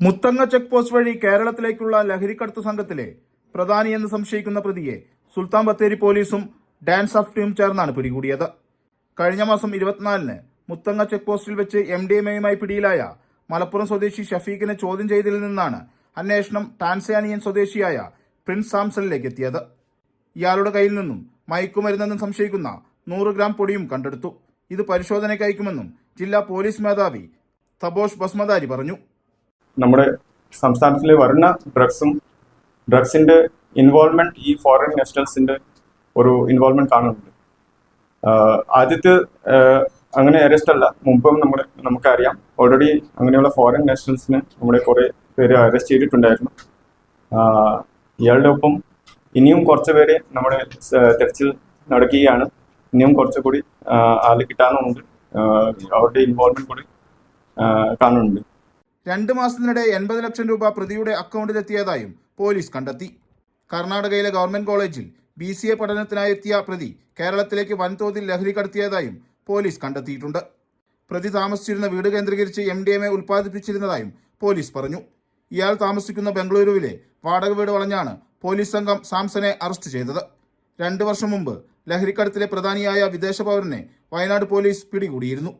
Muthanga check post വഴി കേരളത്തിലേക്കുള്ള ലഹരിക്കടത്ത് സംഘത്തിലെ പ്രധാനി എന്ന് സംശയിക്കുന്ന പ്രതിയെ സുൽത്താൻ ബത്തേരി പോലീസും ഡാൻസ് ഓഫ് ടീം ചേർന്നാണ് പിടികൂടിയത്. കഴിഞ്ഞ മാസം ഇരുപത്തിനാലിന് മുത്തങ്ങ ചെക്ക് പോസ്റ്റിൽ വെച്ച് എം ഡി എം എയുമായി പിടിയിലായ മലപ്പുറം സ്വദേശി ഷഫീഖിനെ ചോദ്യം ചെയ്തതിൽ നിന്നാണ് അന്വേഷണം ടാൻസാനിയൻ സ്വദേശിയായ പ്രിൻസ് സാംസണിലേക്ക് എത്തിയത്. ഇയാളുടെ കയ്യിൽ നിന്നും മയക്കുമരുന്നെന്ന് സംശയിക്കുന്ന നൂറ് ഗ്രാം പൊടിയും കണ്ടെടുത്തു. ഇത് പരിശോധനയ്ക്ക് അയക്കുമെന്നും ജില്ലാ പോലീസ് മേധാവി തബോഷ് ബസ്മദാരി പറഞ്ഞു. നമ്മുടെ സംസ്ഥാനത്തിൽ വരുന്ന ഡ്രഗ്സും ഡ്രഗ്സിന്റെ ഇൻവോൾവ്മെന്റ് ഈ ഫോറിൻ നാഷണൽസിന്റെ ഒരു ഇൻവോൾവ്മെന്റ് കാണുന്നുണ്ട്. ആദ്യത്തെ അങ്ങനെ അറസ്റ്റ് അല്ല മുമ്പും നമ്മുടെ നമുക്കറിയാം. ഓൾറെഡി അങ്ങനെയുള്ള ഫോറിൻ നാഷണൽസിനെ നമ്മുടെ കുറേ പേര് അറസ്റ്റ് ചെയ്തിട്ടുണ്ടായിരുന്നു. ഇയാളുടെ ഒപ്പം ഇനിയും കുറച്ച് പേരെ നമ്മുടെ തെരച്ചിൽ നടക്കുകയാണ്. ഇനിയും കുറച്ചുകൂടി കൂടി ആൾ കിട്ടാനുമുണ്ട് അവരുടെ ഇൻവോൾവ്മെന്റ് കൂടി കാണുന്നുണ്ട്. രണ്ട് മാസത്തിനിടെ എൺപത് ലക്ഷം രൂപ പ്രതിയുടെ അക്കൗണ്ടിലെത്തിയതായും പോലീസ് കണ്ടെത്തി. കർണാടകയിലെ ഗവൺമെന്റ് കോളേജിൽ ബി സി എ പഠനത്തിനായി എത്തിയ പ്രതി കേരളത്തിലേക്ക് വൻതോതിൽ ലഹരി കടത്തിയതായും പോലീസ് കണ്ടെത്തിയിട്ടുണ്ട്. പ്രതി താമസിച്ചിരുന്ന വീട് കേന്ദ്രീകരിച്ച് എം ഡി എം എ ഉൽപ്പാദിപ്പിച്ചിരുന്നതായും പോലീസ് പറഞ്ഞു. ഇയാൾ താമസിക്കുന്ന ബംഗളൂരുവിലെ വാടക വീട് വളഞ്ഞാണ് പോലീസ് സംഘം സാംസനെ അറസ്റ്റ് ചെയ്തത്. രണ്ടു വർഷം മുമ്പ് ലഹരിക്കടത്തിലെ പ്രധാനിയായ വിദേശ പൗരനെ വയനാട് പോലീസ് പിടികൂടിയിരുന്നു.